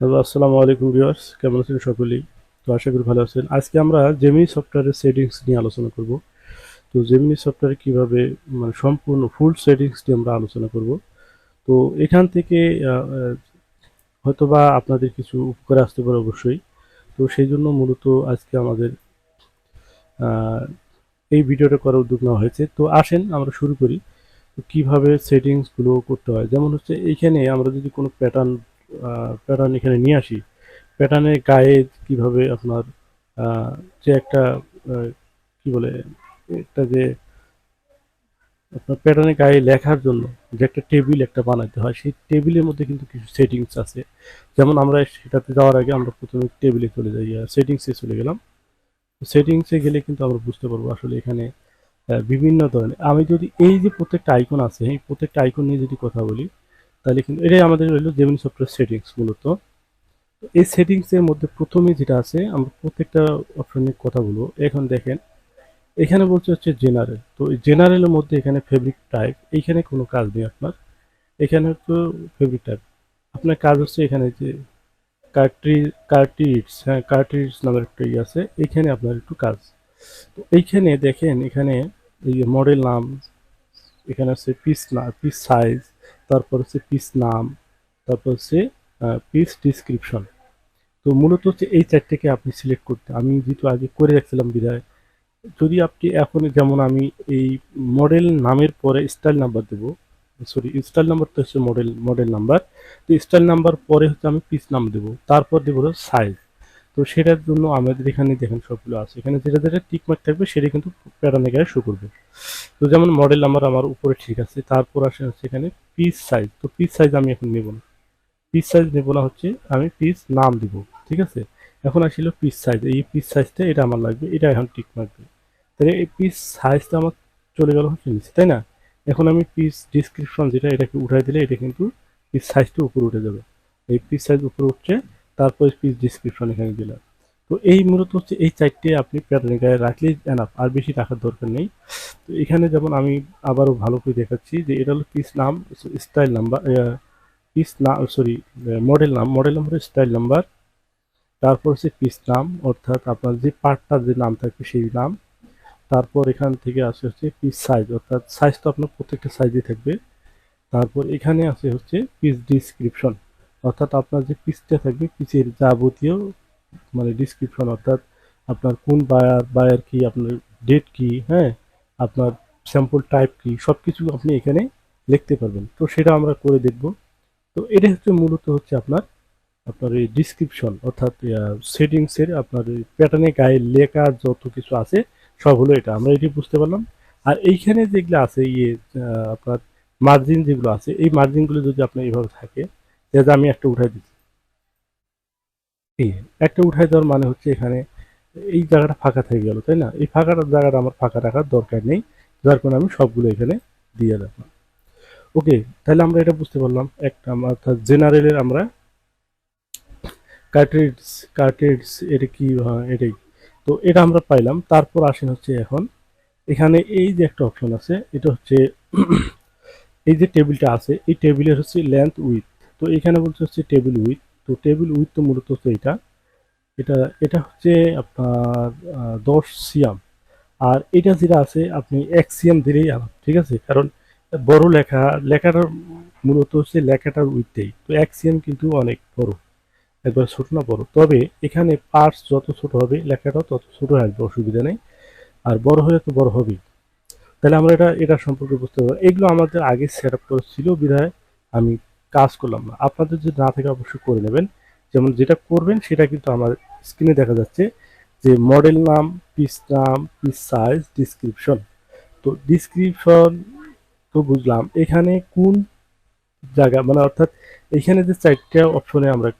Hello, আসসালামু আলাইকুম viewers. কেমন আছেন সকলেই? তো আশা করি ভালো আছেন। আজকে আমরা জেমিনি সফটওয়্যারের সেটিংস নিয়ে আলোচনা করব। তো জেমিনি সফটওয়্যারে কীভাবে মানে সম্পূর্ণ ফুল সেটিংস নিয়ে আমরা আলোচনা করব। তো এখান থেকে হয়তোবা আপনাদের কিছু উপকারে আসতে পারে অবশ্যই। তো সেই জন্য মূলত আজকে আমাদের এই ভিডিওটা করার উদ্যোগ নেওয়া হয়েছে। তো আসেন, আমরা শুরু করি। কীভাবে সেটিংসগুলো করতে হয়? যেমন হচ্ছে এইখানে আমরা যদি কোনো প্যাটার্ন প্যাটার্ন এখানে নিয়ে আসি। প্যাটার্নের গায়ে কীভাবে আপনার যে একটা কি বলে, একটা যে আপনার প্যাটার্নের গায়ে লেখার জন্য যে একটা টেবিল একটা বানাতে হয়, সেই টেবিলের মধ্যে কিন্তু কিছু সেটিংস আছে। যেমন আমরা সেটাতে যাওয়ার আগে আমরা প্রথমে টেবিলে চলে যাই সেটিংসে চলে গেলাম। সেটিংসে গেলে কিন্তু আমরা বুঝতে পারব আসলে এখানে বিভিন্ন ধরনের, আমি যদি এই যে প্রত্যেকটা আইকন আছে, এই প্রত্যেকটা আইকন নিয়ে যদি কথা বলি তাহলে কিন্তু এটাই আমাদের হলো জেমিনি সফটওয়্যার সেটিংস মূলত। এই সেটিংসের মধ্যে প্রথমে যেটা আছে, আমরা প্রত্যেকটা অপশন নিয়ে কথা বলব। এখন দেখেন, এখানে বলছে হচ্ছে জেনারেল তো এই জেনারেলের মধ্যে এখানে ফেব্রিক টাইপ এইখানে কোনো কাজ নেই আপনার। এখানে তো ফেব্রিক টাইপ আপনার কাজ হচ্ছে এখানে যে কার্ট্রি কার্টিডস হ্যাঁ কার্টিডস নামের একটা ইয়ে আছে, এইখানে আপনার একটু কাজ। তো এইখানে দেখেন, এখানে এই মডেল নাম এখানে হচ্ছে পিস না পিস সাইজ তারপর হচ্ছে পিস নাম, তারপর হচ্ছে পিস ডিসক্রিপশন তো মূলত হচ্ছে এই চারটেকে আপনি সিলেক্ট করতে আমি যেহেতু আগে করে রাখছিলাম বিদায় যদি আপনি এখন যেমন আমি এই মডেল নামের পরে স্টাইল নাম্বার দেব সরি স্টাইল নাম্বার তো হচ্ছে মডেল মডেল নাম্বার তো স্টাইল নাম্বার পরে হচ্ছে আমি পিস নাম দেব, তারপর দেবো সাইজ তো সেটার জন্য আমাদের এখানে দেখেন সবগুলো আছে। এখানে যেটা যেটা টিকমার্ক থাকবে সেটা কিন্তু প্যাটার্নে গায়ে শো করবে। তো যেমন মডেল নাম্বার আমার উপরে ঠিক আছে, তারপর আসে হচ্ছে এখানে পিস সাইজ তো পিস সাইজ আমি এখন নেব না। পিস সাইজ নেব না হচ্ছে আমি পিস নাম দিব, ঠিক আছে? এখন আসছিল পিস সাইজ এই পিস সাইজটা এটা আমার লাগবে, এটা এখন টিক মারবে তাহলে এই পিস সাইজটা আমার চলে গেল হচ্ছে নিচে, তাই না? এখন আমি পিস ডিসক্রিপশন যেটা এটাকে উঠাই দিলে এটা কিন্তু পিস সাইজটা উপরে উঠে যাবে। এই পিস সাইজ উপরে উঠছে, তারপর পিস ডিসক্রিপশন এখানে দিলাম। তো এই মূলত হচ্ছে এই চারটে আপনি প্যাটার্নের গায়ে রাখলেই এনাফ আর বেশি রাখার দরকার নেই। তো এখানে যেমন আমি আবারও ভালো করে দেখাচ্ছি যে এটা হলো পিস নাম স্টাইল নাম্বার পিস না সরি মডেল নাম। মডেল নাম্বার স্টাইল নাম্বার তারপর হচ্ছে পিস নাম, অর্থাৎ আপনার যে পার্টটার যে নাম থাকবে সেই নাম। তারপর এখান থেকে আসে হচ্ছে পিস সাইজ অর্থাৎ সাইজ তো আপনার প্রত্যেকটা সাইজে থাকবে। তারপর এখানে আছে হচ্ছে পিস ডিসক্রিপশন অর্থাৎ আপনার যে পিসটা থাকবে পিসের যাবতীয় মানে ডিসক্রিপশন অর্থাৎ আপনার কোন বায়ার বায়ার কি, আপনার ডেট কি হ্যাঁ? আপনার স্যাম্পল টাইপ কি সব কিছু আপনি এখানে লিখতে পারবেন। তো সেটা আমরা করে দেখব। তো এটা হচ্ছে মূলত হচ্ছে আপনার আপনার এই ডিসক্রিপশন অর্থাৎ সেটিংসের আপনার প্যাটার্নে গায়ে লেখার যত কিছু আছে, সব হলো এটা। আমরা এটি বুঝতে পারলাম। আর এইখানে যেগুলো আছে ইয়ে আপনার মার্জিন যেগুলো আছে, এই মার্জিনগুলো যদি আপনার এইভাবে থাকে যে আমি একটা উঠাই দিচ্ছি। এই একটা উঠাই দেওয়ার মানে হচ্ছে এখানে এই জায়গাটা ফাঁকা থেকে গেল, তাই না? এই ফাঁকাটা জায়গাটা আমার ফাঁকা রাখার দরকার নেই, যার কারণে আমি সবগুলো এখানে দিয়ে রাখলাম ওকে, তাহলে আমরা এটা বুঝতে পারলাম। একটা অর্থাৎ জেনারেলের আমরা কার্ট্রিজ কার্ট্রিজ এটা কি এটাই। তো এটা আমরা পাইলাম, তারপর আসেন হচ্ছে এখন, এখানে এই যে একটা অপশন আছে, এটা হচ্ছে এই যে টেবিলটা আছে, এই টেবিলের হচ্ছে লেন্থ উইথ তো এখানে বলছে হচ্ছে টেবিল উইথ তো টেবিল উইথ তো মূলত হচ্ছে এটা এটা এটা হচ্ছে আপনার দশ সিয়াম আর এটা যেটা আছে, আপনি এক সিএম দিলেই আলাপ ঠিক আছে? কারণ বড় লেখা, লেখাটার মূলত হচ্ছে লেখাটার উইথেই তো এক সিএম কিন্তু অনেক বড়। একবার ছোট না বড়। তবে এখানে পার্টস যত ছোট হবে, লেখাটাও তত ছোট আসবে, অসুবিধা নেই। আর বড় হলে তো বড় হবেই। তাহলে আমরা এটা এটা সম্পর্কে বুঝতে পারব। এগুলো আমাদের আগে সেট আপ করা ছিল বিধায় আমি কাজ করলাম না। আপনাদের যদি না থাকে অবশ্যই করে নেবেন। যেমন যেটা করবেন, সেটা কিন্তু আমার স্ক্রিনে দেখা যাচ্ছে যে মডেল নাম পিস নাম পিস সাইজ ডিসক্রিপশন তো ডিসক্রিপশন তো বুঝলাম। এখানে কোন জায়গা মানে অর্থাৎ এখানে যে চারটা অপশনে আমরা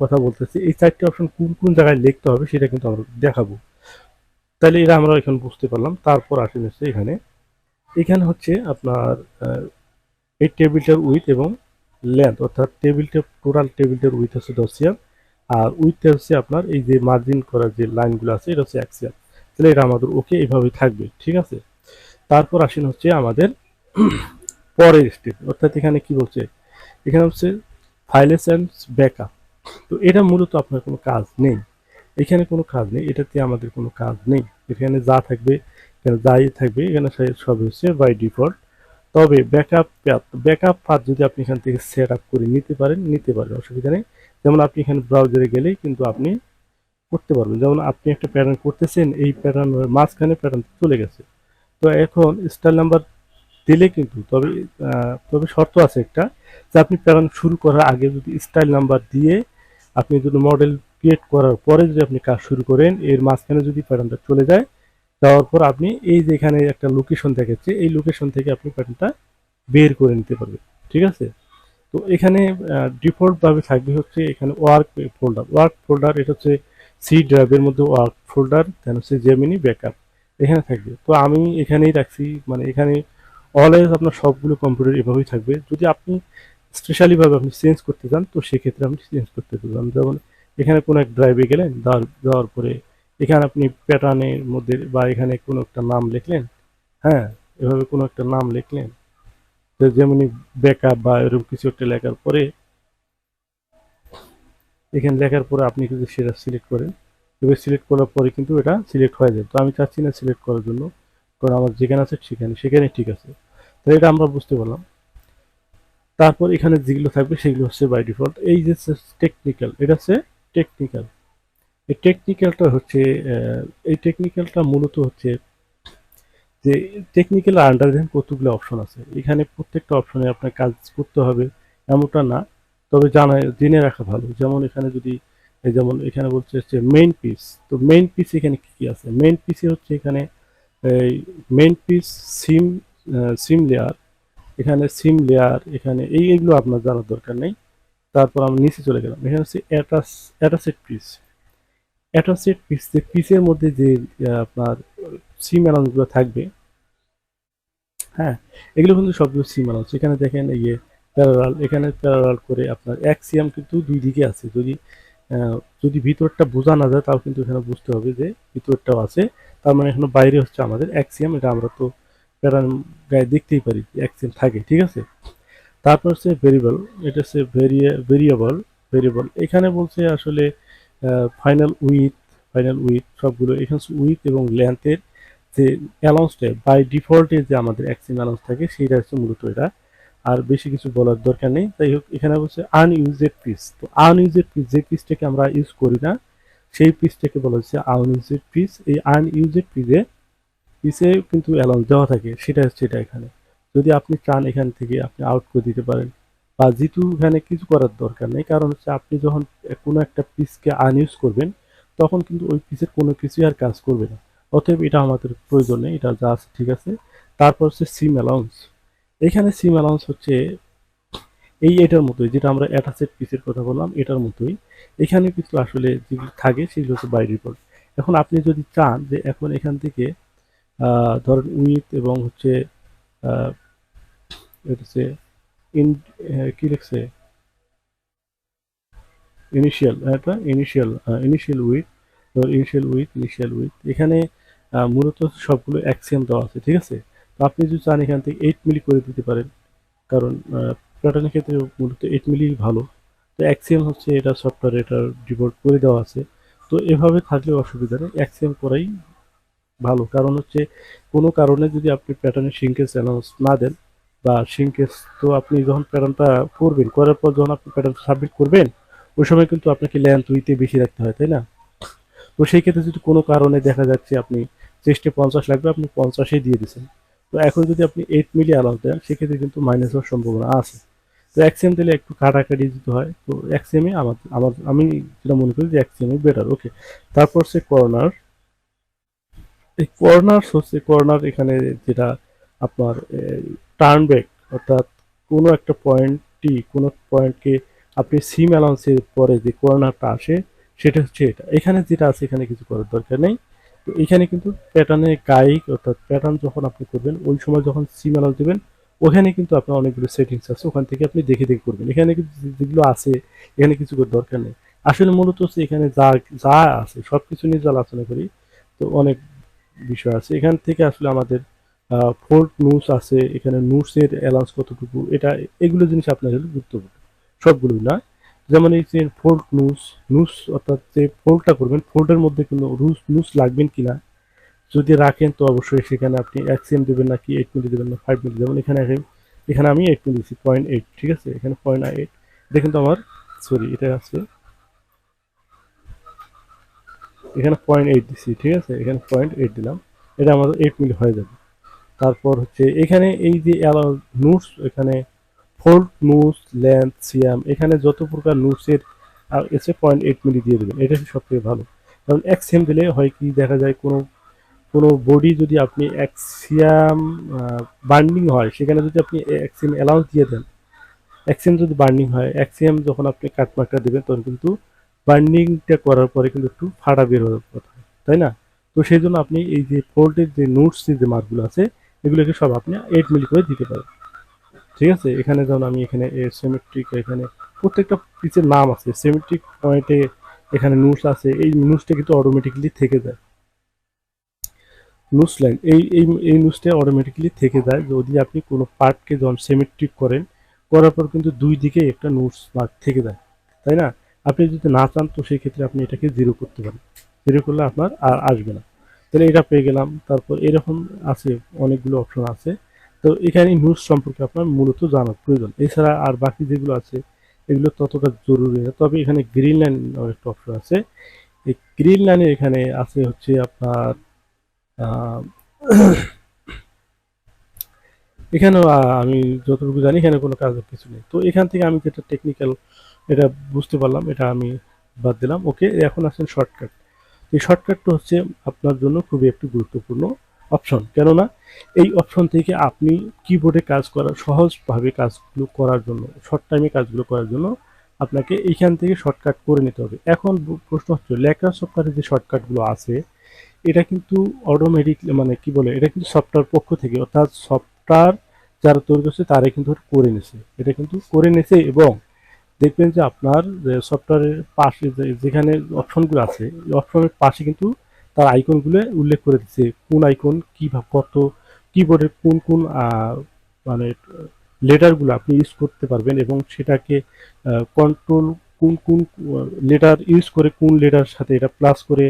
কথা বলতেছি, এই চারটে অপশন কোন কোন জায়গায় লিখতে হবে সেটা কিন্তু আমরা দেখাবো। তাহলে এটা আমরা এখন বুঝতে পারলাম। তারপর আসেন হচ্ছে এখানে। এখানে হচ্ছে আপনার এই টেবিলটার উইথ এবং লেন্থ অর্থাৎ টেবিলটা টোটাল টেবিলটার উইথ হচ্ছে দশ আর উইথটা হচ্ছে আপনার এই যে মার্জিন করার যে লাইনগুলো আছে, এটা হচ্ছে এক তাহলে এটা আমাদের ওকে এইভাবে থাকবে, ঠিক আছে? তারপর আসেন হচ্ছে আমাদের পরের স্টেপ অর্থাৎ এখানে কি বলছে? এখানে হচ্ছে ফাইলেস অ্যান্ড ব্যাকআপ তো এটা মূলত আপনার কোনো কাজ নেই। এখানে কোনো কাজ নেই, এটাতে আমাদের কোনো কাজ নেই। এখানে যা থাকবে, এখানে যাই থাকবে, এখানে সব হচ্ছে বাই ডিফল্ট তবে ব্যাকআপ ব্যাকআপ পাথ যদি আপনি এখান থেকে সেট আপ করে নিতে পারেন নিতে পারেন অসুবিধা নেই। যেমন আপনি এখানে ব্রাউজারে গেলেই কিন্তু আপনি করতে পারবেন। যেমন আপনি একটা প্যাটার্ন করতেছেন, এই প্যাটার্ন মাঝখানে প্যাটার্ন চলে গেছে। তো এখন স্টাইল নাম্বার দিলে কিন্তু, তবে তবে শর্ত আছে একটা যে আপনি প্যাটার্ন শুরু করার আগে যদি স্টাইল নাম্বার দিয়ে আপনি যদি মডেল ক্রিয়েট করার পরে যদি আপনি কাজ শুরু করেন, এর মাঝখানে যদি প্যাটার্নটা চলে যায় যাওয়ার পর আপনি এই যে এখানে একটা লোকেশন দেখাচ্ছে এই লোকেশন থেকে আপনি প্যাটার্নটা বের করে নিতে পারবেন, ঠিক আছে? তো এখানে ডিফল্টভাবে থাকবে হচ্ছে এখানে ওয়ার্ক ফোল্ডার ওয়ার্ক ফোল্ডার এটা হচ্ছে সি ড্রাইভের মধ্যে ওয়ার্ক ফোল্ডার দেন হচ্ছে জেমিনি ব্যাকআপ এখানে থাকবে। তো আমি এখানেই রাখছি মানে এখানে অলওয়েজ আপনার সবগুলো কম্পিউটার এভাবেই থাকবে। যদি আপনি স্পেশালিভাবে আপনি চেঞ্জ করতে চান, তো সেক্ষেত্রে আপনি চেঞ্জ করতে পারবেন। যেমন এখানে কোনো এক ড্রাইভে গেলেন দেওয়ার পরে এখানে আপনি প্যাটার্নের মধ্যে বা এখানে কোনো একটা নাম লিখলেন হ্যাঁ এভাবে কোনো একটা নাম লিখলেন, তো যেমনি ব্যাকআপ বা এরকম কিছু একটা লেখার পরে, এখানে লেখার পরে আপনি যদি সেটা সিলেক্ট করেন, এবার সিলেক্ট করার পরে কিন্তু এটা সিলেক্ট হয়ে যায়। তো আমি চাচ্ছি না সিলেক্ট করার জন্য, কারণ আমার যেখানে আছে সেখানে সেখানে ঠিক আছে। তো এটা আমরা বুঝতে পারলাম। তারপর এখানে যেগুলো থাকবে সেগুলো হচ্ছে বাই ডিফল্ট এই যে টেকনিক্যাল এটা হচ্ছে টেকনিক্যাল এই টেকনিক্যালটা হচ্ছে এই টেকনিক্যালটা মূলত হচ্ছে যে টেকনিক্যাল আন্ডার দেখেন কতগুলো অপশন আছে। এখানে প্রত্যেকটা অপশনে আপনার কাজ করতে হবে, এমনটা না। তবে জানা, জেনে রাখা ভালো। যেমন এখানে যদি যেমন এখানে বলছে হচ্ছে মেইন পিস তো মেইন পিস এখানে কি কী আছে? মেইন পিসে হচ্ছে এখানে main piece seam seam layer এখানে সিম লেয়ার এখানে এই, এগুলো আপনার জানার দরকার নেই। তারপর আমরা নিচে চলে গেলাম। এখানে হচ্ছে অ্যাটাস অ্যাটাসেট পিস অ্যাটাসেট পিস পিসের মধ্যে যে আপনার সিম অ্যালাউন্সগুলো থাকবে হ্যাঁ এগুলো কিন্তু সবগুলো সিম অ্যালাউন্স এখানে দেখেন এই যে প্যারালাল এখানে প্যারালাল করে আপনার এক সিএম কিন্তু দুই দিকে আছে। যদি যদি ভিতরটা বোঝা না যায়, তাও কিন্তু এখানে বুঝতে হবে যে ভিতরটাও আছে। তার মানে এখানে বাইরে হচ্ছে আমাদের এক সিএম এটা আমরা তো প্যারাল গায়ে দেখতেই পারি এক সিএম থাকে, ঠিক আছে? তারপর হচ্ছে ভেরিয়েবল এটা হচ্ছে ভেরিয়েবল ভেরিয়েবল এখানে বলছে আসলে ফাইনাল উইথ ফাইনাল উইথ সবগুলো এখানে উইথ এবং লেন্থের যে অ্যালাউন্সটা বাই ডিফল্টে যে আমাদের অ্যাক্সিম অ্যালাউন্স থাকে, সেইটা হচ্ছে মূলত এটা। আর বেশি কিছু বলার দরকার নেই। তাই হোক, এখানে হচ্ছে আনইউজেড পিস তো আনইউজেড পিস যে পিসটাকে আমরা ইউজ করি না, সেই পিসটাকে বলা হচ্ছে আনইউজেড পিস এই আনইউজেড পিসে পিসে কিন্তু অ্যালাউন্স দেওয়া থাকে। সেটা হচ্ছে এটা এখানে। যদি আপনি চান এখান থেকে আপনি আউট করে দিতে পারেন। যেহেতু এখানে কিছু করার দরকার নেই। কারণ হচ্ছে আপনি যখন কোনো একটা পিসকে আনইউজ করবেন, তখন কিন্তু ওই পিসের কোনো কিছুই আর কাজ করবে না। অতএব এটা আমাদের প্রয়োজন নেই, এটা যা আছে ঠিক আছে। তারপর হচ্ছে সিম অ্যালাউন্স এখানে সিম অ্যালাউন্স হচ্ছে এই এটার মতোই, যেটা আমরা অ্যাটাচেড পিসের কথা বললাম, এটার মতোই। এখানে কিন্তু আসলে যেগুলো থাকে সেগুলো হচ্ছে বাই ডিফল্ট এখন আপনি যদি চান যে এখন এখান থেকে ধরেন উইথ এবং হচ্ছে হচ্ছে ইন কি লিখছে? ইনিশিয়াল এটা initial initial with initial with initial with এখানে মূলত সবগুলো অ্যাক্সিয়াম দেওয়া আছে, ঠিক আছে? তো আপনি যদি চান এখান থেকে এইট মিলি করে দিতে পারেন, কারণ প্যাটার্নের ক্ষেত্রে মূলত এইট মিলি ভালো। তো অ্যাক্সিয়াম হচ্ছে এটা সফটওয়্যার এটার ডিভোল্ট করে দেওয়া আছে। তো এভাবে থাকলে অসুবিধা নেই অ্যাক্সিয়াম করাই ভালো। কারণ হচ্ছে কোনো কারণে যদি আপনি প্যাটার্নের সিঙ্কেজ অ্যানাউন্স না দেন বা সিঙ্কেজ তো আপনি যখন প্যাটার্নটা করবেন করার পর যখন আপনি প্যাটার্নটা সাবমিট করবেন, ওই সময় কিন্তু আপনাকে লেন্থ উইতে বেশি রাখতে হয়, তাই না? তো সেই ক্ষেত্রে যদি কোনো কারণে দেখা যাচ্ছে আপনি চেস্টে পঞ্চাশ লাগবে, আপনি পঞ্চাশে দিয়ে দিচ্ছেন তো এখন যদি আপনি এইট মিলি অ্যালাউ দেন, সেক্ষেত্রে কিন্তু মাইনাস হওয়ার সম্ভাবনা আছে। তো এক্সএম দিলে একটু কাটাকাটি দিতে হয়, তো এক্সএমে আমার আমার, আমি যেটা মনে করি যে এক্সএমে বেটার ওকে তারপর সে কর্নার এই কর্নার হচ্ছে কর্নার এখানে যেটা আপনার টার্ন ব্যাক অর্থাৎ কোনো একটা পয়েন্টটি কোনো পয়েন্টকে আপনি সিম অ্যালাউন্সের পরে যে কর্নারটা আসে, সেটা হচ্ছে এটা। এখানে যেটা আছে, এখানে কিছু করার দরকার নেই। তো এখানে কিন্তু প্যাটার্নের গাইক অর্থাৎ প্যাটার্ন যখন আপনি করবেন, ওই সময় যখন সিম অ্যালাউন্স দেবেন, ওখানে কিন্তু আপনার অনেকগুলো সেটিংস আছে। ওখান থেকে আপনি দেখে দেখে করবেন। এখানে কিন্তু যেগুলো আছে, এখানে কিছু করার দরকার নেই। আসলে মূলত হচ্ছে এখানে যা যা আছে সব কিছু নিয়ে যা আলোচনা করি, তো অনেক বিষয় আছে। এখান থেকে আসলে আমাদের ফোল্ড নিউজ আছে, এখানে নুসের অ্যালাউন্স কতটুকু, এটা, এগুলো জিনিস আপনার গুরুত্বপূর্ণ। সবগুলোই না। যেমন এই যে ফোল্ড নুস নুস অর্থাৎ যে ফোল্ডটা করবেন ফোল্ডের মধ্যে কোনো রুস নুস লাগবেন কিনা যদি রাখেন তো অবশ্যই সেখানে আপনি এক সেম দেবেন নাকি এইট মিলি দেবেন না ফাইভ মিলি যেমন এখানে এখানে আমি এইট মিলি দিচ্ছি পয়েন্ট এইট ঠিক আছে? এখানে পয়েন্ট এইট এটা কিন্তু আমার সরি এটা আছে। এখানে পয়েন্ট এইট দিচ্ছি ঠিক আছে? এখানে পয়েন্ট এইট দিলাম। এটা আমাদের এইট মিলি হয়ে যাবে। তারপর হচ্ছে এখানে এই যে নোটস এখানে ফোল্ড নোটস লেন্থ সিয়াম এখানে যত প্রকার নোটসের এসে পয়েন্ট এইট মিলি দিয়ে দেবেন। এটা সব থেকে ভালো। কারণ এক্সএম দিলে হয় কি, দেখা যায় কোনো কোনো বডি যদি আপনি এক্সিয়াম বার্নিং হয়, সেখানে যদি আপনি এক্সিয়াম অ্যালাউন্স দিয়ে দেন এক্সিয়াম যদি বার্নিং হয় এক্সিয়াম যখন আপনি কাটমার্কটা দেবেন, তখন কিন্তু বার্নিংটা করার পরে কিন্তু একটু ফাটা বের হওয়ার কথা, তাই না? তো সেই জন্য আপনি এই যে ফোল্ডের যে নোটস যে মার্কগুলো আছে এগুলোকে সব আপনি এইট মিলি করে দিতে পারেন। ঠিক আছে? এখানে যেমন আমি এখানে সেমেট্রিক এখানে প্রত্যেকটা পিসের নাম আছে। সেমেট্রিক পয়েন্টে এখানে নোটস আছে। এই নোটসটা কিন্তু অটোমেটিক্যালি থেকে যায়। নোটস লাইন এই এই এই নোটসটা অটোমেটিক্যালি থেকে যায়। যদি আপনি কোনো পার্টকে যখন সেমেট্রিক করেন, করার পর কিন্তু দুই দিকে একটা নোটস মার্ক থেকে যায়। তাই না? আপনি যদি না চান, তো সেই ক্ষেত্রে আপনি এটাকে জিরো করতে পারেন। জিরো করলে আপনার আর আসবে না। তাহলে এটা পেয়ে গেলাম। তারপর এরকম আছে, অনেকগুলো অপশন আছে। তো এখানে নিউজ সম্পর্কে আপনার মূলত জানার প্রয়োজন। এছাড়া আর বাকি যেগুলো আছে, এগুলো ততটা জরুরি না। তবে এখানে গ্রিন লাইন একটা অপশন আছে। এই গ্রিন লাইনে এখানে আছে হচ্ছে আপনার এখানেও আমি যতটুকু জানি এখানে কোনো কাজের কিছু নেই। তো এখান থেকে আমি যেটা টেকনিক্যাল এটা বুঝতে পারলাম, এটা আমি বাদ দিলাম। ওকে এখন আসেন শর্টকাট এই শর্টকাটটা হচ্ছে আপনার জন্য খুবই একটি গুরুত্বপূর্ণ অপশন কেননা এই অপশন থেকে আপনি কিবোর্ডে কাজ করা, সহজভাবে কাজগুলো করার জন্য শর্ট টাইমে কাজগুলো করার জন্য আপনাকে এইখান থেকে শর্টকাট করে নিতে হবে। এখন প্রশ্ন হচ্ছে, লেখা সফটওয়্যারে যে শর্টকাটগুলো আছে, এটা কিন্তু অটোমেটিক মানে কি বলে, এটা কিন্তু সফটওয়্যার পক্ষ থেকে, অর্থাৎ সফটওয়্যার যারা তৈরি করছে, তারাই কিন্তু করে নিছে। এটা কিন্তু করে নিছে এবং দেখবেন যে আপনার সফটওয়্যারের পাশে যেখানে অপশনগুলো আছে, এই অপশনের পাশে কিন্তু তার আইকনগুলো উল্লেখ করে দিচ্ছে, কোন আইকন কি ভাব- কত কিবোর্ডের কোন কোন মানে লেটারগুলো আপনি ইউজ করতে পারবেন এবং সেটাকে কন্ট্রোল কোন কোন লেটার ইউজ করে কোন লেটার সাথে এটা প্লাস করে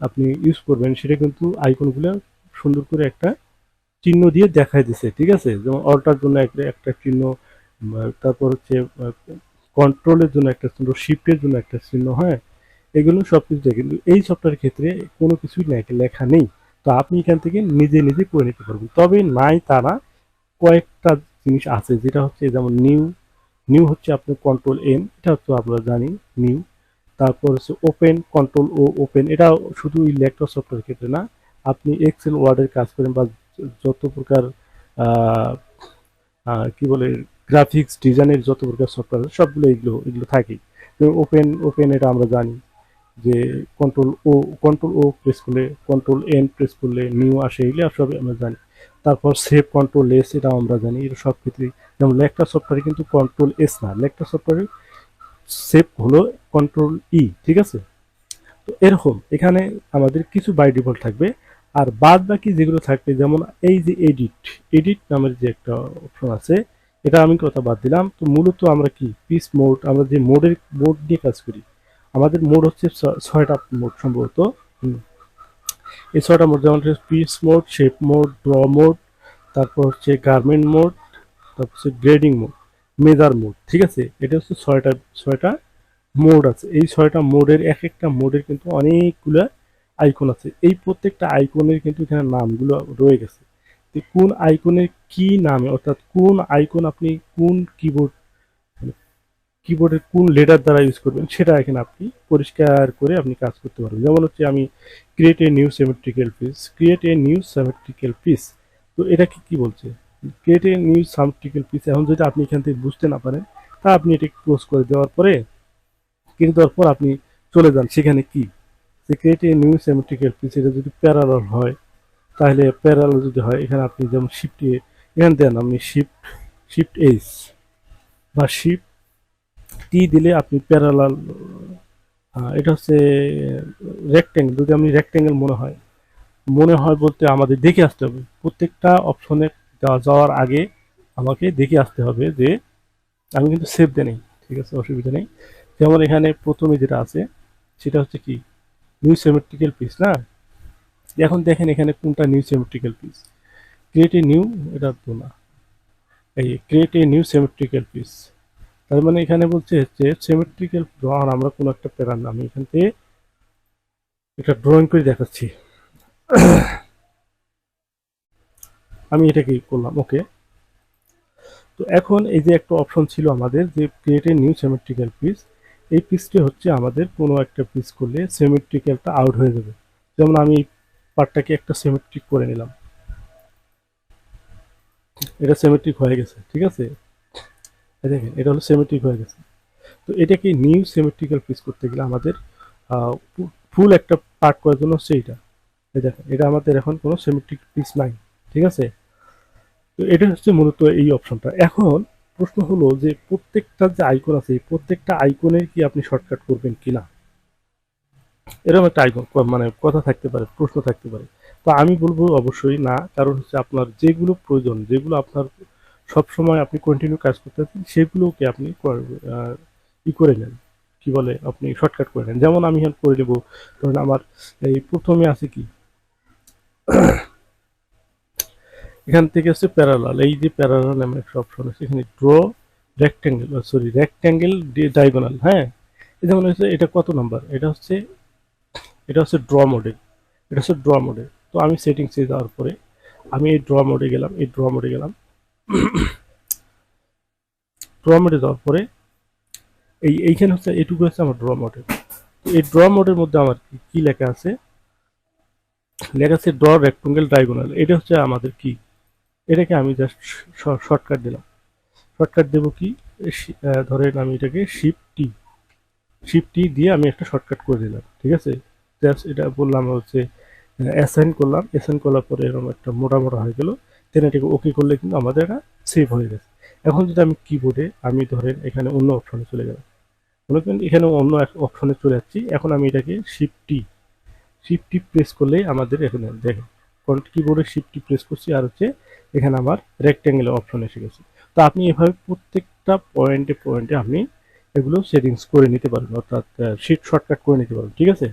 আপনি ইউজ করবেন, সেটা কিন্তু আইকনগুলো সুন্দর করে একটা চিহ্ন দিয়ে দেখাই দিছে, ঠিক আছে? যেমন অল্টার জন্য একটা চিহ্ন তারপর হচ্ছে কন্ট্রোলের জন্য একটা চিহ্ন শিফটের জন্য একটা চিহ্ন হ্যাঁ? এগুলো সব কিছু দেয় কিন্তু এই সফটওয়্যারের ক্ষেত্রে কোনো কিছুই লে- লেখা নেই। তো আপনি এখান থেকে নিজে নিজে করে নিতে পারবেন। তবে নাই তারা কয়েকটা জিনিস আছে, যেটা হচ্ছে যেমন নিউ নিউ হচ্ছে আপনার কন্ট্রোল এন এটা হচ্ছে আমরা জানি নিউ তারপর হচ্ছে ওপেন কন্ট্রোল ও ওপেন এটা শুধু ইলেকট্রো সফটওয়্যার ক্ষেত্রে না। আপনি এক্সেল ওয়ার্ডের কাজ করেন বা যত প্রকার কি বলে গ্রাফিক্স ডিজাইনের যত প্রকার সফটওয়্যার সবগুলো এগুলো এগুলো থাকে ওপেন ওপেন এটা আমরা জানি যে control O control O press করলে কন্ট্রোল এন প্রেস করলে নিউ আসে, এগুলো সবই আমরা জানি। তারপর সেভ কন্ট্রোল এস এটাও আমরা জানি এটা সব ক্ষেত্রেই যেমন লেকটা সফটওয়্যারে কিন্তু কন্ট্রোল এস না লেকটা সফটওয়্যারে সেভ হলো কন্ট্রোল ই ঠিক আছে? তো এরকম, এখানে আমাদের কিছু বাই ডিফল্ট থাকবে, আর বাদ বাকি যেগুলো থাকবে, যেমন এই যে এডিট এডিট নামের যে একটা অপশন আছে এটা আমি কথা বাদ দিলাম। তো মূলত আমরা কি? পিস মোড আমরা যে মোডের মোড নিয়ে কাজ করি, আমাদের মোড হচ্ছে ছয়টা মোড সম্ভবত। এই ছয়টা মোড যেমন piece mode shape mode draw mode তারপর হচ্ছে গার্মেন্ট মোড তারপর হচ্ছে গ্রেডিং মোড মেজার মোড ঠিক আছে? এটা হচ্ছে ছয়টা ছয়টা মোড আছে। এই ছয়টা মোডের এক একটা মোডের কিন্তু অনেকগুলা আইকন আছে। এই প্রত্যেকটা আইকনের কিন্তু এখানে নামগুলো রয়ে গেছে। কোন আইকনের কি নামে, অর্থাৎ কোন আইকন আপনি কোন কিবোর্ড কিবোর্ডের কোন লেটার দ্বারা ইউজ করবেন, সেটা এখানে আপনি পরিষ্কার করে আপনি কাজ করতে পারবেন। যেমন হচ্ছে আমি create a new symmetrical piece create a new symmetrical piece তো এটা কি কি বলছে? Create a new symmetrical piece এখন যদি আপনি এখান থেকে বুঝতে না পারেন, তা আপনি এটা ক্লোজ করে দেওয়ার পরে কিন্তু দেওয়ার পর আপনি চলে যান সেখানে কি? Create a new symmetrical piece এটা যদি প্যারালাল হয় তাহলে প্যারালাল যদি হয়, এখানে আপনি যেমন শিফট এখানে দেন আপনি শিফট শিফট এইচ বা শিফট টি দিলে আপনি প্যারালাল এটা হচ্ছে রেক্টেঙ্গেল যদি আপনি রেক্টেঙ্গেল মনে হয় মনে হয় বলতে আমাদের দেখে আসতে হবে। প্রত্যেকটা অপশনে যাওয়া- যাওয়ার আগে আমাকে দেখে আসতে হবে যে আমি কিন্তু সেভ দেই নেই, ঠিক আছে, অসুবিধা নেই। যেমন এখানে প্রথমে যেটা আছে, সেটা হচ্ছে কি? নিউ সিমেট্রিক্যাল পিস না? এখন দেখেন এখানে কোনটা new symmetrical piece create a new এটা না। এই create a new symmetrical piece তার মানে এখানে বলছে যে সিমেট্রিক্যাল ড্রন আমরা কোনো একটা প্যারার আমি এখান থেকে এটা ড্রয়িং করে দেখাচ্ছি। আমি এটাকে করলাম ওকে তো এখন এই যে একটা অপশন ছিল আমাদের যে create a new symmetrical piece এই পিসটি হচ্ছে আমাদের কোনো একটা পিস করলে সিমেট্রিক্যালটা আউট হয়ে যাবে। যেমন আমি পার্টটাকে একটা সিমেট্রিক করে নিলাম। এটা সিমেট্রিক হয়ে গেছে, ঠিক আছে? দেখেন, এটা হলো সিমেট্রিক হয়ে গেছে। তো এটাকে নিউ সিমেট্রিক্যাল পিস করতে গেলে আমাদের ফুল একটা পার্ট করার জন্য হচ্ছে এইটা। দেখেন, এটা আমাদের এখন কোনো সিমেট্রিক পিস নাই, ঠিক আছে? তো এটা হচ্ছে মূলত এই অপশনটা এখন প্রশ্ন হলো যে প্রত্যেকটা যে আইকন আছে, প্রত্যেকটা আইকনের কি আপনি শর্টকাট করবেন কিনা? এরকম একটা মানে কথা থাকতে পারে, প্রশ্ন থাকতে পারে। তো আমি বলব অবশ্যই না, কারণ হচ্ছে আপনার যেগুলো প্রয়োজন, যেগুলো আপনার সব সময় আপনি কন্টিনিউ কাজ করতে আছেন, সেগুলোকে আপনি ই করে নেন। কি বলে? আপনি শর্টকাট করে নেন। যেমন আমি এখন করে নেব, ধরেন আমার এই প্রথমে আছে কি? এখান থেকে হচ্ছে প্যারালাল এই যে প্যারালাল নামে একটা অপশন আছে, এখানে draw rectangle sorry rectangle diagonal হ্যাঁ? যেমন হচ্ছে এটা কত নাম্বার এটা হচ্ছে এটা হচ্ছে ড্র মডেল এটা হচ্ছে ড্র মডেল তো আমি সেটিংসে যাওয়ার পরে আমি এই ড্র মোডে গেলাম, এই ড্র মোডে গেলাম। ড্র মোডে যাওয়ার পরে এই, এইখানে হচ্ছে, এটুকু হচ্ছে আমার ড্র মডেল তো এই ড্র মোডের মধ্যে আমার কি লেখা আছে? লেখা আছে ড্র রেক্ট্যাঙ্গেল ডায়াগোনাল এটা হচ্ছে আমাদের কি? এটাকে আমি জাস্ট শর্টকাট দিলাম। শর্টকাট দেব কি? ধরেন আমি এটাকে শিফট টি শিফট টি দিয়ে আমি একটা শর্টকাট করে দিলাম, ঠিক আছে? জাস্ট এটা বললাম হচ্ছে অ্যাসাইন করলাম। অ্যাসাইন করার পরে এরকম একটা মোটা মোটা হয়ে গেল। দেন এটাকে ওকে করলে কিন্তু আমাদের এটা সেভ হয়ে গেছে। এখন যদি আমি কিবোর্ডে আমি ধরেন এখানে অন্য অপশনে চলে গেলাম। মনে করেন এখানে অন্য এক অপশনে চলে যাচ্ছি। এখন আমি এটাকে শিফটি শিফটি প্রেস করলেই আমাদের এখানে দেখেন কিবোর্ডে শিফটি প্রেস করছি আর হচ্ছে এখানে আমার রেক্ট্যাঙ্গেলের অপশন এসে গেছে। তো আপনি এভাবে প্রত্যেকটা পয়েন্টে পয়েন্টে আপনি এগুলো সেটিংস করে নিতে পারবেন অর্থাৎ শিট শর্টকাট করে নিতে পারবেন ঠিক আছে?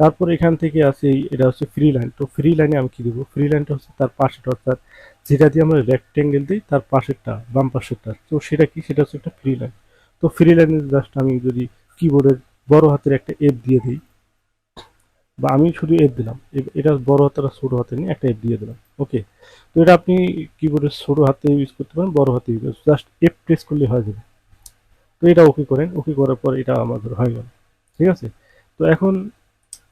তারপর এখান থেকে আছে এটা হচ্ছে ফ্রি লাইন তো ফ্রি লাইনে আমি কি দেবো? ফ্রি লাইনটা হচ্ছে তার পাশেটা অর্থাৎ যেটা দিয়ে আমরা রেক্ট্যাঙ্গেল দিই, তার পাশেরটা, বাম পাশেরটা। তো সেটা কি? সেটা হচ্ছে একটা ফ্রি লাইন তো ফ্রি লাইনে জাস্ট আমি যদি কিবোর্ডের বড় হাতের একটা এফ দিয়ে দিই, বা আমি শুধু এফ দিলাম এটা বড় হাতের আর ছোট হাতে নিয়ে একটা এফ দিয়ে দিলাম ওকে তো এটা আপনি কিবোর্ডের ছোট হাতে ইউজ করতে পারেন, বড় হাতে ইউজ জাস্ট এফ প্রেস করলে হয়ে যাবে। তো এটা ওকে করেন। ওকে করার পর এটা আমাদের হয়ে গেল। ঠিক আছে? তো এখন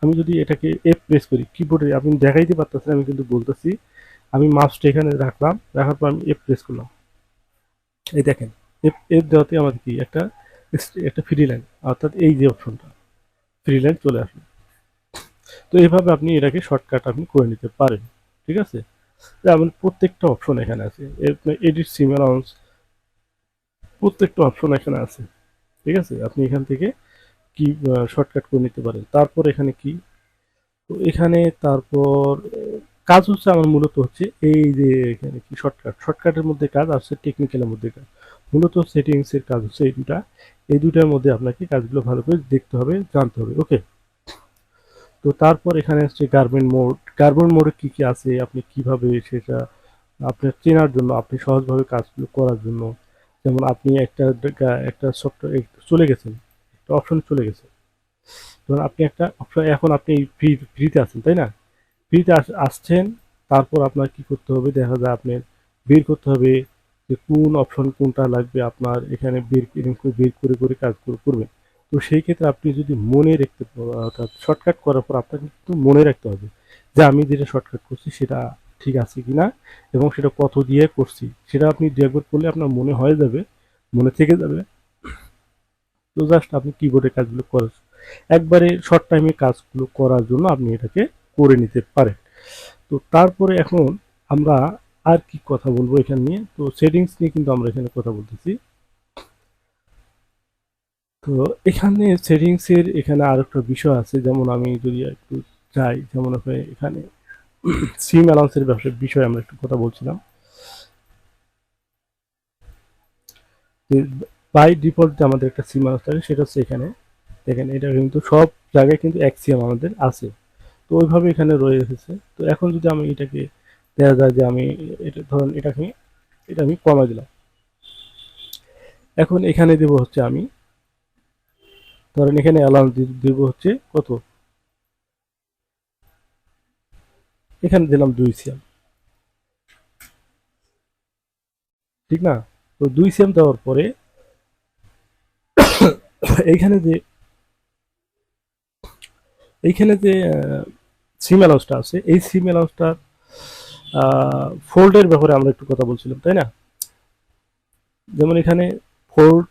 আমি যদি এটাকে এফ প্রেস করি কিবোর্ডে আপনি দেখাইতে পারতেছেন, আমি কিন্তু বলতেছি। আমি মাউসটা এখানে রাখলাম, রাখার পর আমি এফ প্রেস করলাম। এই দেখেন এফ এফ দেওয়াতে আমাদের কি? একটা একটা ফ্রি লাইন অর্থাৎ এই যে অপশনটা ফ্রি লাইন চলে আসলো। তো এইভাবে আপনি এটাকে শর্টকাট আপনি করে নিতে পারেন। ঠিক আছে? যেমন প্রত্যেকটা অপশন এখানে আছে। এডিট সিম অ্যালাউন্স প্রত্যেকটা অপশন এখানে আছে। ঠিক আছে? আপনি এখান থেকে কি শর্টকাট করে নিতে পারেন। তারপর এখানে কি? তো এখানে তারপর কাজ হচ্ছে আমার মূলত হচ্ছে এই যে এখানে কি শর্টকাট শর্টকাটের মধ্যে কাজ হচ্ছে টেকনিক্যালের মধ্যে কাজ। মূলত সেটিংসের কাজ হচ্ছে এই দুটা এই দুটার মধ্যে আপনাকে কাজগুলো ভালো করে দেখতে হবে, জানতে হবে। ওকে তো তারপর এখানে আসছে গার্মেন্ট মোড গার্মেন্ট মোডে কি কি আছে? আপনি কীভাবে সেটা আপনার চেনার জন্য, আপনি সহজভাবে কাজগুলো করার জন্য যেমন আপনি একটা একটা সফটওয়্যার চলে গেছেন, একটা অপশন চলে গেছে ধরুন আপনি একটা অপশন এখন আপনি ফ্রি ফ্রিতে আছেন, তাই না? ফ্রিতে আসছেন, তারপর আপনার কি করতে হবে? দেখা যায় আপনার বের করতে হবে যে কোন অপশন কোনটা লাগবে আপনার এখানে বের বের করে করে কাজ করে, করবেন। তো সেই ক্ষেত্রে আপনি যদি মনে রাখতে অর্থাৎ শর্টকাট করার পর আপনাকে কিন্তু মনে রাখতে হবে যে আমি যেটা শর্টকাট করছি সেটা ঠিক আছে কিনা এবং সেটা কত দিয়ে করছি, সেটা আপনি দু করলে আপনার মনে হয়ে যাবে, মনে থেকে যাবে। তো জাস্ট আপনি কিবোর্ডে কাজগুলো করার একবারে শর্ট টাইমে কাজগুলো করার জন্য আপনি এটাকে করে নিতে পারেন। তো তারপরে এখন আমরা আর কি কথা বলব এখানে নিয়ে, তো সেটিংস নিয়ে কিন্তু আমরা এখানে কথা বলতেছি। তো এখানে সেটিংসের এখানে আর একটা বিষয় আছে, যেমন আমি যদি একটু যাই, যেমন এখানে সিম অ্যালাউন্সের ব্যবসার বিষয়ে আমরা একটু কথা বলছিলাম। বাই ডিফল্ট আমাদের একটা সিম হাউস থাকে, সেটা হচ্ছে এখানে। দেখেন, এটা কিন্তু সব জায়গায় কিন্তু এক সিএম আমাদের আছে। তো ওইভাবে এখানে রয়ে এসেছে তো এখন যদি আমি এটাকে দেখা যায় যে আমি এটা ধরুন, এটাকে, এটা আমি কমাই দিলাম। এখন এখানে দেব হচ্ছে আমি, ধরেন এখানে অ্যালাউন্স দেব হচ্ছে কত? এখানে দিলাম দুই সিএম। ঠিক না? তো দুই সিএম দেওয়ার পরে এইখানে যে এইখানে যে সিম অ্যালাউন্সটা আছে, এই সিম অ্যালাউন্সটার ফোল্ডের ব্যাপারে আমরা একটু কথা বলছিলাম, তাই না? যেমন এখানে ফোল্ড,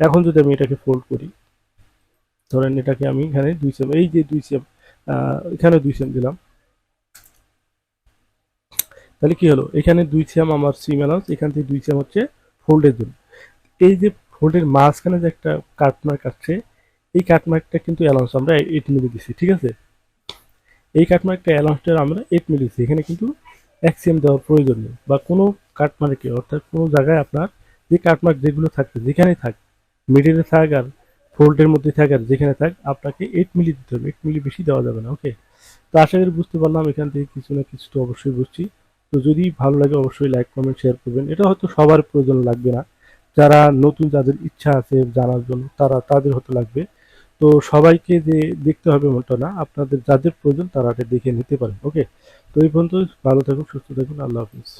এখন যদি আমি এটাকে ফোল্ড করি, ধরেন এটাকে আমি এখানে দুই সেম এই যে দুই সেম এখানে দুই সেম দিলাম। তাহলে কি হলো? এখানে দুই সিএম আমার সিম অ্যালাউন্স, এখান থেকে দুই সিএম হচ্ছে ফোল্ডের জন্য। এই যে ফোল্ডের মাঝখানে যে একটা কাটমার্ক আছে এই কাটমার্কটা কিন্তু অ্যালাউন্স আমরা এইট মিলি দিছি, ঠিক আছে? এই কাটমার্কটা অ্যালাউন্সটা আমরা এইট মিলি দিছি, এখানে কিন্তু এক সিএম দেওয়ার প্রয়োজন নেই। বা কোনো কাটমার্কে অর্থাৎ কোনো জায়গায় আপনার যে কাটমার্ক যেগুলো থাকবে, যেখানেই থাক মিডিলে থাক আর ফোল্ডের মধ্যে থাক আর যেখানে থাক, আপনাকে এইট মিলি দিতে হবে। এইট মিলি বেশি দেওয়া যাবে না ওকে তো আশা করি বুঝতে পারলাম, এখান থেকে কিছু না কিছু তো অবশ্যই বুঝছি। তো যদি ভালো লাগে, অবশ্যই লাইক কমেন্ট শেয়ার করবেন। এটা হয়তো সবার প্রয়োজন লাগবে না। যারা নতুন, যাদের ইচ্ছা আছে জানার জন্য, তারা, তাদের হয়তো লাগবে। তো সবাইকে যে দেখতে হবে এমনটা না, আপনাদের যাদের প্রয়োজন তারা দেখে নিতে পারেন ওকে তো এই পর্যন্ত ভালো থাকুন, সুস্থ থাকুন, আল্লাহ হাফিজ।